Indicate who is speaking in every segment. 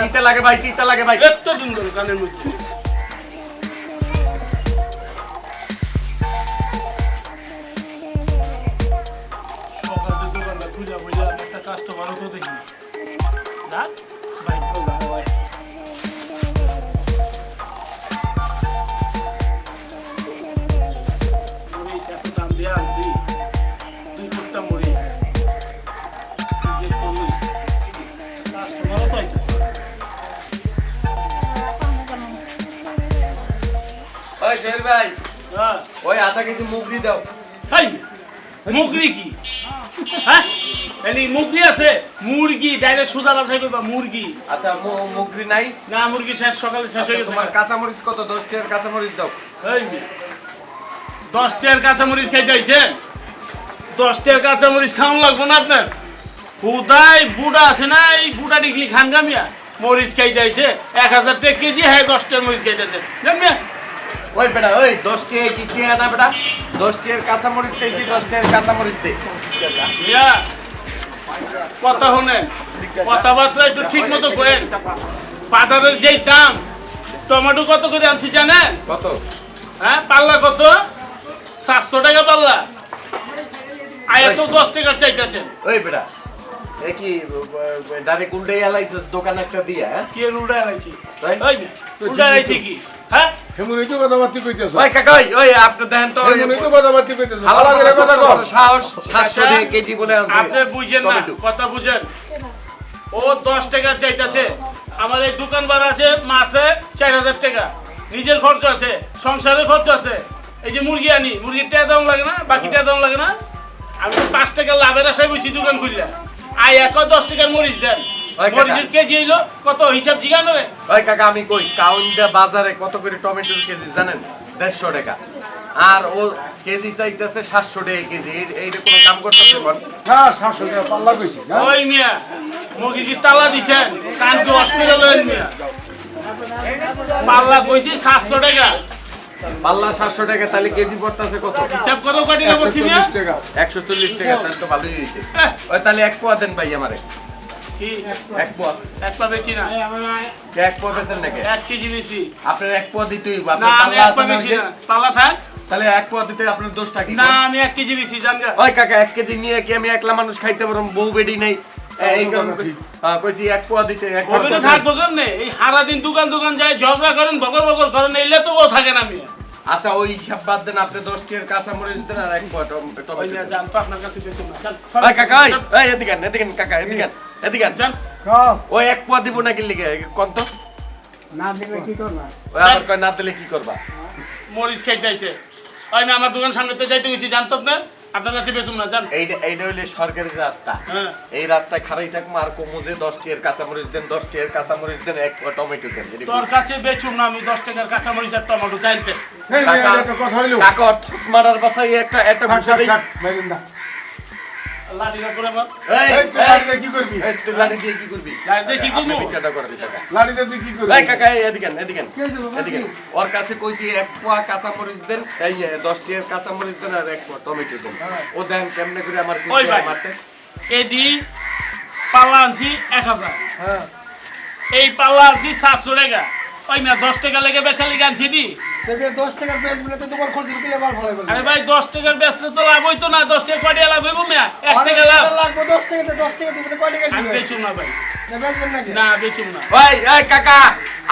Speaker 1: তিতে লাগে ভাই তিতে লাগে ভাই।
Speaker 2: এত সুন্দর কানের মধ্যে। কাস্টমারও তো দেখি। যা ভাই। ফুটটা মরিচ যে করি কাস্টমারও তো আইতেছে না।
Speaker 1: ওই জের ভাই
Speaker 2: হ্যাঁ
Speaker 1: ওই আধা কেজি মুগরি দাও।
Speaker 2: হাই মুগরি কি? হ্যাঁ? এলি মুগরি আছে? মুরগি ডাইরেক্ট সুজা বাছাই করবা মুরগি।
Speaker 1: আচ্ছা মু- মুগরি নাই?
Speaker 2: না মুরগি শেষ সকালে শেষ হয়ে
Speaker 1: আচ্ছা,
Speaker 2: গেছে।
Speaker 1: তোমার কাঁচামরিচ কত? দশ টাকার কাঁচামরিচ দাও।
Speaker 2: এই মেয়ে, দশ টাকার কাঁচামরিচ খাইতে আইছেন দশ টাকার কাঁচামরিচ খাওয়ান লাগবো না আপনার? হুদাই বুড়া আছে না এই বুড়া ডিগলি খান গামিয়া মরিচ খাইতে আইছে এক হাজার টাকা কেজি হ্যাঁ দশ টাকার মরিচ খাইতেছে। জানমিয়া
Speaker 1: ওই বেটা ওই দশ টাকা কি কে না বেটা? দশ টাকার কাঁচামরিচ চাইছি দশ টাকার কাঁচামরিচ দে।
Speaker 2: মিয়া কথা শুনেন কথাবার্তা একটু ঠিক মতো করেন। বাজারের যেই দাম টমেটো কত করে আনছি জানেন?
Speaker 1: কত?
Speaker 2: হ্যাঁ পাল্লা কত? সাতশো টাকা পাল্লা। আয়া তো দশ টাকার চাইতেছেন।
Speaker 1: ওই বেটা এ কি ডাইরেক্ট উল্টে এলাইছিস দোকান একটা দিয়া হ্যাঁ?
Speaker 2: কি এর উল্টা ওই মিয়া, উল্টা কি? হ্যাঁ?
Speaker 3: এমনই তো কথাবার্তা কইতেছ।
Speaker 1: ওই কাকা ওই ওই আপনি দেখেন তো ওই
Speaker 3: তো কথাবার্তা কইতেছ।
Speaker 1: ভালো
Speaker 3: ভালো কথা কর
Speaker 1: সাহস সাতশো
Speaker 2: আচ্ছা।
Speaker 1: টাকা কেজি বলে আনছে।
Speaker 2: আপনি বুঝেন না কথা বুঝেন। ও দশ টাকা চাইতেছে। আমার এই দোকান বার আছে মাসে চার হাজার টাকা। নিজের খরচ আছে সংসারের খরচ আছে। এই যে মুরগি আনি মুরগির টাকা দাম লাগে না বাকি টাকা দাম লাগে না? আমি তো পাঁচ টাকা লাভের আশায় বসি দোকান খুললাম। আই এক দশ টাকার মরিচ দেন। মরিচের কেজি হইল কত? হিসাব জিগানো রে
Speaker 1: ওই কাকা আমি কই কাউন্টা বাজারে কত করে টমেটোর কেজি জানেন? দেড়শো টাকা। আর ও কেজি চাইতেছে সাতশো টাকা কেজি। এইটা কোনো কাম করতেছে বল?
Speaker 3: না শাশুড়ি পাল্লা কইছি
Speaker 2: ওই মিয়া মুরগি তালা দিছেন। কান দশ করে লইন মিয়া। পাল্লা কইছি সাতশো টাকা।
Speaker 1: পাল্লা সাতশো টাকা তাহলে কেজি পড়তেছে কত?
Speaker 2: হিসাব কত কয়টি না
Speaker 3: 140 টাকা।
Speaker 1: একশো চল্লিশ টাকা তাহলে তো ভালোই হয়েছে। ওই তাহলে এক পোয়া দেন ভাই আমারে।
Speaker 2: কি?
Speaker 1: এক পোয়া।
Speaker 2: এক পা বেচি না?
Speaker 1: এক পোয়া বেছেন নাকি?
Speaker 2: এক কেজি বেশি।
Speaker 1: আপনার এক পোয়া দিতেই।
Speaker 2: না
Speaker 1: আপনার পাল্লা আছে না?
Speaker 2: না। পাল্লা থাক।
Speaker 1: তাহলে এক পোয়া দিতে আপনার দোষটা কি
Speaker 2: না আমি এক কেজি বেশি জান
Speaker 1: ওই কাকা এক কেজি নিয়ে কি আমি একলা মানুষ খাইতে পারব? বউ বেডি নাই। এই- এই কারণে কইছি- এক পোয়া দিতে এক পোয়া
Speaker 2: হবে না থাকব কেমনে? এই হারা দিন দোকান দোকান যায় ঝগড়া করেন বকর বকর করেন এইলে তো ও থাকে না মিয়া।
Speaker 1: আচ্ছা ওই হিসাব বাদ দেন আপনি দশ টিয়ার কাঁচা মরিচ দেন আর এক পোয়া টম- টমেটো
Speaker 2: মিয়া তো আপনার কাছে বেশি না জান
Speaker 1: ওই কাকা ওই ওই এদিকে এদিকে কাকা এদিকে এদিকে আন। ওই এক পোয়া দিব নাকি লিখে কোন
Speaker 3: না দিলে কি করবা?
Speaker 1: ওই আবার কয় না দিলে কি করবা?
Speaker 2: মরিচ খাইতে আইছে। ওই আমি আমার দোকান সামনে তো যাইতে গেছি জানতো আপনার? আপনার কাছে বেশুন না জান
Speaker 1: এইটা এইটা হইলে সরকারি রাস্তা।
Speaker 2: হ্যাঁ।
Speaker 1: এই রাস্তায় খারাই থাকব আর কমুজে দশ টিয়ার কাঁচামরিচ দেন দশ টিয়ার কাঁচামরিচ দেন এক টমেটো দেন
Speaker 2: তোর কাছে বেচুম না আমি দশ টাকার কাঁচামরিচ আর টমেটো চাইতে
Speaker 1: কাকা,
Speaker 3: কথা হইল।
Speaker 1: কাকা মারার বাসায় একটা একটা ওর কাছে কইছি এক পোয়া কাঁচা মরিচ দেন এই দেন আর এক পোয়া টমেটো দেন। ও দেন কেমনে করে আমার
Speaker 2: ওই
Speaker 1: কুচিয়া
Speaker 2: ভাই।
Speaker 1: মারতে?
Speaker 2: এডি পাল্লা আনছি এক হাজার।
Speaker 3: হ্যাঁ।
Speaker 2: এই পাল্লা আনছি সাতশো টাকা। ওই না দশ টাকা লেগে বেচা লেগে আনছি দি
Speaker 4: দশ টাকার পেঁয়াজ বলে তোমার খরচ দিলে ভালো ভালো
Speaker 2: আরে ভাই দশ টাকার বেচলে তো লাভ হইতো না দশ টাকা কয়টা লাভ হইব মিয়া এক টাকা লাভ
Speaker 4: লাগবে দশ টাকা দশ টাকা দিবে কয় টাকা
Speaker 2: আমি
Speaker 4: দিবে
Speaker 2: বেচুম না ভাই না বেচুম না
Speaker 1: ওই এই কাকা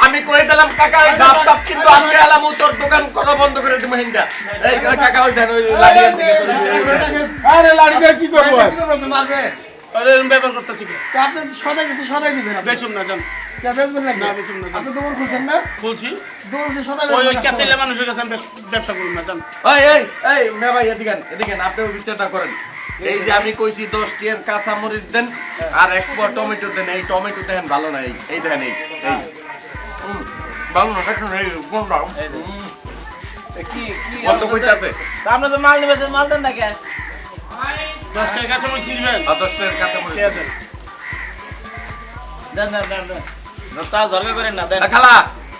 Speaker 1: আমি কই দিলাম কাকা ওই দাপ দাপ কিন্তু আজকে আলাম তোর দোকান করা বন্ধ করে দিমু হিন্দা এই কাকা ওই।
Speaker 3: আরে লাড়িতে কি করব
Speaker 4: কি করব মারবে
Speaker 2: আরে এরকম ব্যাপার করতেছি
Speaker 4: তো আপনি সদাই কিছু সদাই দিবেন আপনি?
Speaker 2: না জান
Speaker 4: কে বেচবেন নাকি?
Speaker 2: না, বেচবেন না।
Speaker 4: আপনি দোকান খুলছেন না?
Speaker 2: বলছি
Speaker 4: দোকান খুলছে সদাই
Speaker 2: ওই ওই ক্যাসেলে মানুষের কাছে আমি ব্যবসা করুন না জান
Speaker 1: ওই এই এই মে ভাই এদিকে এদিকে আন, আপনিও বিচারটা করেন। এই যে আমি কইছি দশ টিয়ার কাঁচা মরিচ দেন আর এক পোয়া টমেটো দেন এই টমেটো দেখেন ভালো না এই এই দেখেন এই এই। ভালো না দেখুন এই কোনটা
Speaker 5: কি কি
Speaker 1: বন্ধ কইতাছে
Speaker 5: আপনি তো মাল নেবেন মাল দেন না কে
Speaker 2: দশ টাকার কাছে মই চিনবেন
Speaker 1: আর দশ টিয়ার কাঁচা মরিচ
Speaker 2: দেন
Speaker 5: দেন দেন দেন। দেন তা ঝরকা করেন না দেন।
Speaker 1: খালা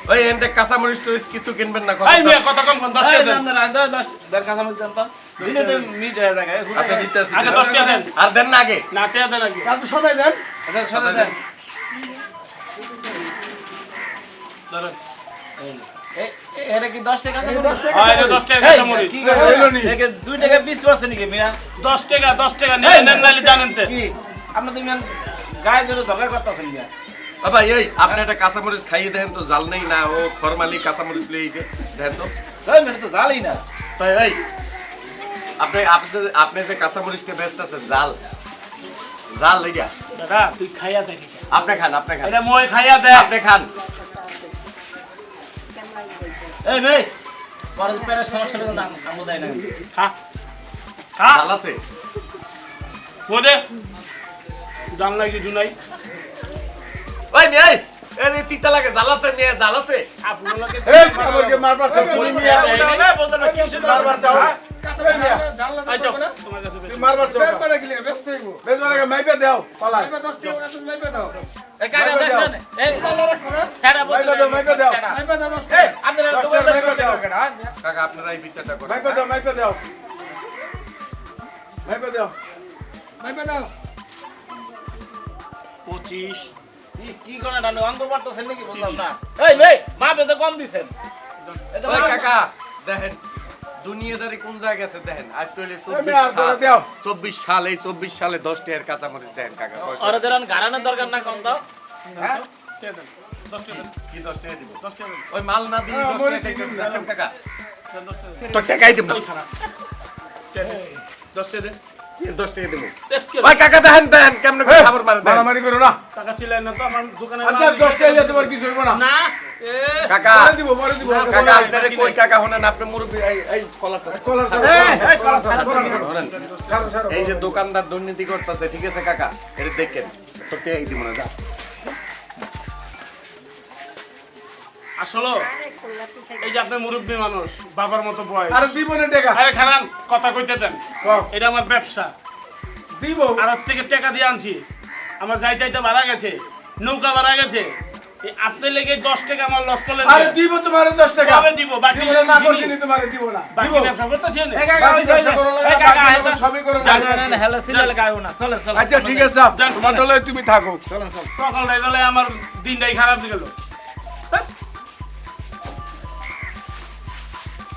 Speaker 1: ওই এনতে কাঁচা টরিচ কিছু কিনবেন না কথা
Speaker 2: মিয়া কত কম কোন দশ টাকা
Speaker 5: দেন। তো তো মিট হয়ে থাকে
Speaker 1: আচ্ছা দিতেছি
Speaker 2: আগে দশ টাকা দেন।
Speaker 1: আর দেন না আগে।
Speaker 2: না টাকা দেন আগে।
Speaker 4: তারপর সদাই দেন।
Speaker 5: আচ্ছা দেন। এ- এটা কি দশ টাকা
Speaker 4: এই দশ টাকা
Speaker 2: হয়, এটা দশ টাকা
Speaker 5: এই,
Speaker 2: কাঁচামরিচ।
Speaker 5: কি করে
Speaker 3: হইল নি?
Speaker 5: একে দুই টাকা পিস পড়ছে নাকি মিয়া?
Speaker 2: দশ টাকা দশ টাকা নেন নেন নাহলে জানেন তো।
Speaker 5: কি? আপনি তো মিয়া গায়ে ধরে ঝগড়া করতেছেন মিয়া।
Speaker 1: বাবা এই আপনি একটা কাঁচামরিচ খাইয়ে দেন তো জাল নেই না ও ফরমালি কাঁচামরিচ লিয়েছে দেন তো।
Speaker 5: জালই না।
Speaker 1: তাই এই আপনি আপনি আপনি যে কাঁচামরিচটা ব্যস্ত আছেন জাল জাল লেগা
Speaker 2: দাদা তুই খাইয়া দেখ।
Speaker 1: আপনি খান আপনি খান।
Speaker 2: এটা মই খাইয়া দেখ।
Speaker 1: আপনি খান।
Speaker 5: এই মেয়ে পরে যে পেটের সমস্যা হলে কিন্তু আম- দেয় না।
Speaker 2: খা। খা।
Speaker 1: জাল আছে।
Speaker 2: বোধে জান লাগি জুনাই
Speaker 1: ওই মেয়ে এই, তিতা লাগে জাল আছে মেয়ে জাল আছে।
Speaker 2: আপনাকে
Speaker 3: এই আমাকে মারবার চাও। তুমি মিয়া মারবার চাও। এই মিয়া।
Speaker 4: জানলা
Speaker 2: আই
Speaker 4: না
Speaker 2: তোমার কাছে
Speaker 3: তুমি মারবার চাও।
Speaker 4: বেশ করে গেলে ব্যস্ত হইব।
Speaker 3: বেজমার আগে মাইপে দাও পালাই
Speaker 4: মাইপা দশ টাকা দাও
Speaker 3: মাইপে দাও।
Speaker 1: কাকা আপনারা এই বিচারটা করেন।
Speaker 3: মাইপে দাও মাইপে দাও। মাইপে দাও।
Speaker 4: মাইপা দাও।
Speaker 2: পঁচিশ।
Speaker 5: কি কি করে না অঙ্ক পারতেছেন নাকি বললাম না? এই মেয়ে মা পেতে কম দিছেন। এই তো
Speaker 1: ওই
Speaker 5: মা-
Speaker 1: কাকা দেখেন। দুনিয়াদারি কোন জায়গায় আছে দেখেন? আজ কইলে
Speaker 3: আমি আর বলে দাও।
Speaker 1: চব্বিশ সাল এই চব্বিশ সালে দশ টাকার কাঁচামরিচ দেখেন কাকা
Speaker 5: দরকার না কম দাও।
Speaker 1: হ্যাঁ? কি দশ টাকা দিব?
Speaker 2: দশ টাকা
Speaker 1: ওই মাল না দিয়ে
Speaker 3: হ্যাঁ,
Speaker 1: দশ টাকা টাকাই দিব।
Speaker 2: দশ টাকা দেন?
Speaker 1: দশ টাকা দিব?
Speaker 2: দেখকে
Speaker 1: কাকা দেখেন দেখেন কেমন খাবার মারে
Speaker 3: মারামারি করো না।
Speaker 2: টাকা চিল্লাই না তো আমার দোকানে
Speaker 3: আচ্ছা দশ টাকা তোমার কিছু হইব না।
Speaker 1: কাকা
Speaker 3: পরে দিব পরে দিব
Speaker 1: কাকা আপনারে কই কাকা হনেন আপনি মুরব্বি এই যে দোকানদার দুর্নীতি করতেছে ঠিক আছে কাকা? এটা দেখেন দিব না যা।
Speaker 2: আসলে? এই যে আপনি মুরব্বী মানুষ বাবার মতো বয়স।
Speaker 3: আর দিব না টাকা।
Speaker 2: আরে খারান কথা কইতে দেন। এটা আমার ব্যবসা।
Speaker 3: দিব।
Speaker 2: আর থেকে টাকা দিয়ে আনছি। আমার যাই যাইতে ভাড়া গেছে। নৌকা ভাড়া গেছে। আপনি লেগে দশ টাকা আমার লস করলেন
Speaker 3: আরে দিব তোমার দশ টাকা।
Speaker 2: কবে দিব? বাকি
Speaker 3: না, না করছি নি তোমারে দিব না।
Speaker 2: বাকি ব্যবসা
Speaker 5: ওই
Speaker 3: করো লাগা, বাকি সবই করো
Speaker 5: না, না, না, হেলো সিরিয়ালে গায়ও না। চলে চলে
Speaker 3: আচ্ছা ঠিক আছে তোমার দলে তুমি থাকো।
Speaker 2: সকালটাই বেলায় আমার দিনটাই খারাপ গেল